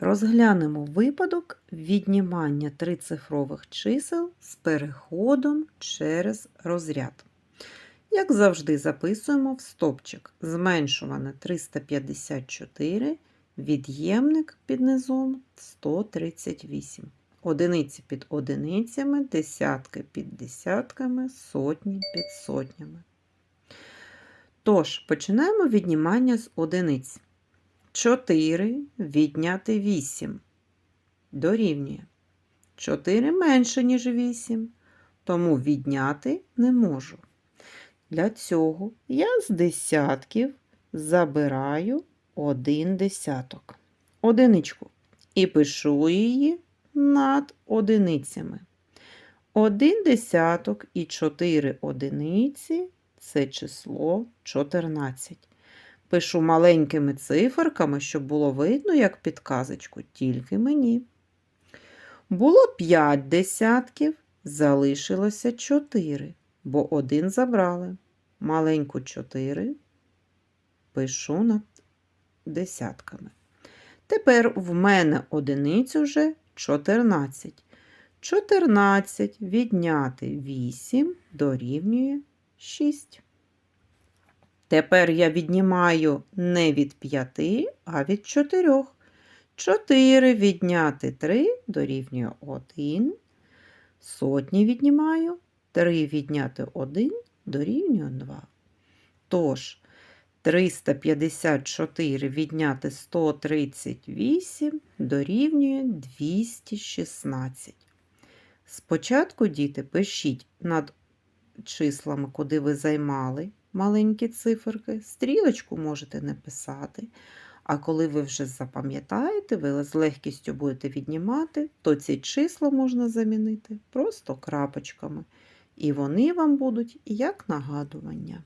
Розглянемо випадок віднімання трицифрових чисел з переходом через розряд. Як завжди, записуємо в стопчик зменшуване 354, від'ємник під низом 138. Одиниці під одиницями, десятки під десятками, сотні під сотнями. Тож, починаємо віднімання з одиниць. 4 відняти 8 дорівнює. 4 менше, ніж 8, тому відняти не можу. Для цього я з десятків забираю один десяток. Одиничку. І пишу її над одиницями. Один десяток і 4 одиниці це число 14. Пишу маленькими циферками, щоб було видно, як підказочку, тільки мені. Було 5 десятків, залишилося 4, бо один забрали. Маленьку 4 пишу над десятками. Тепер в мене одиниць уже 14. 14 відняти 8 дорівнює 6. Тепер я віднімаю не від 5, а від 4. 4 відняти 3 дорівнює 1. Сотні віднімаю. 3 відняти 1 дорівнює 2. Тож, 354 відняти 138 дорівнює 216. Спочатку, діти, пишіть над числами, куди ви займали маленькі циферки. Стрілочку можете не писати. А коли ви вже запам'ятаєте, ви з легкістю будете віднімати, то ці числа можна замінити просто крапочками. І вони вам будуть як нагадування.